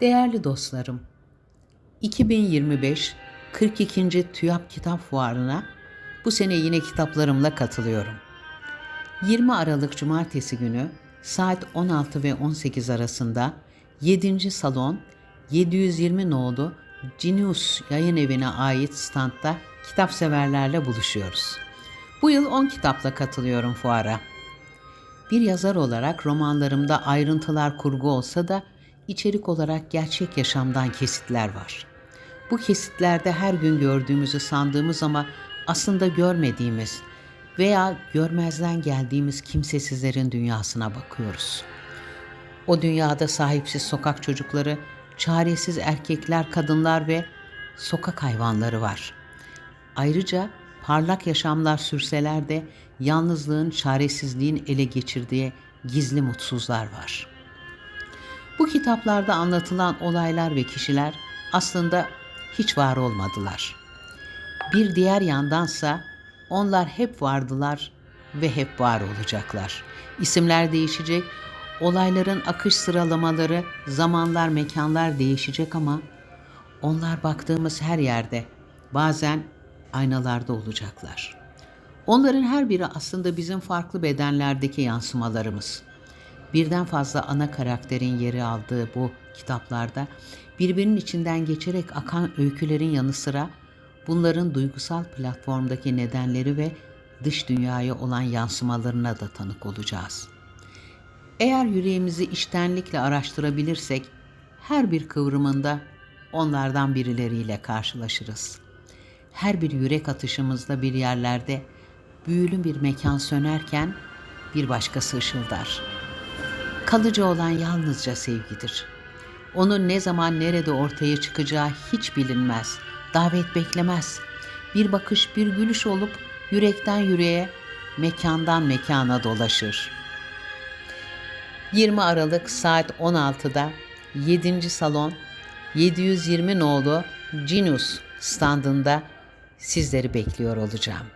Değerli dostlarım, 2025 42. TÜYAP Kitap Fuarı'na bu sene yine kitaplarımla katılıyorum. 20 Aralık Cumartesi günü saat 16 ve 18 arasında 7. salon 720 nolu Genius yayın evine ait standta kitap severlerle buluşuyoruz. Bu yıl 10 kitapla katılıyorum fuara. Bir yazar olarak romanlarımda ayrıntılar kurgu olsa da içerik olarak gerçek yaşamdan kesitler var. Bu kesitlerde her gün gördüğümüzü sandığımız ama aslında görmediğimiz veya görmezden geldiğimiz kimsesizlerin dünyasına bakıyoruz. O dünyada sahipsiz sokak çocukları, çaresiz erkekler, kadınlar ve sokak hayvanları var. Ayrıca parlak yaşamlar sürseler de yalnızlığın, çaresizliğin ele geçirdiği gizli mutsuzlar var. Bu kitaplarda anlatılan olaylar ve kişiler aslında hiç var olmadılar. Bir diğer yandansa onlar hep vardılar ve hep var olacaklar. İsimler değişecek, olayların akış sıralamaları, zamanlar, mekanlar değişecek ama onlar baktığımız her yerde, bazen aynalarda olacaklar. Onların her biri aslında bizim farklı bedenlerdeki yansımalarımız. Birden fazla ana karakterin yeri aldığı bu kitaplarda birbirinin içinden geçerek akan öykülerin yanı sıra bunların duygusal platformdaki nedenleri ve dış dünyaya olan yansımalarına da tanık olacağız. Eğer yüreğimizi içtenlikle araştırabilirsek her bir kıvrımında onlardan birileriyle karşılaşırız. Her bir yürek atışımızda bir yerlerde büyülü bir mekan sönerken bir başkası ışıldar. Kalıcı olan yalnızca sevgidir. Onun ne zaman nerede ortaya çıkacağı hiç bilinmez. Davet beklemez. Bir bakış, bir gülüş olup yürekten yüreğe, mekandan mekana dolaşır. 20 Aralık saat 16'da 7. salon 720 nolu Genius standında sizleri bekliyor olacağım.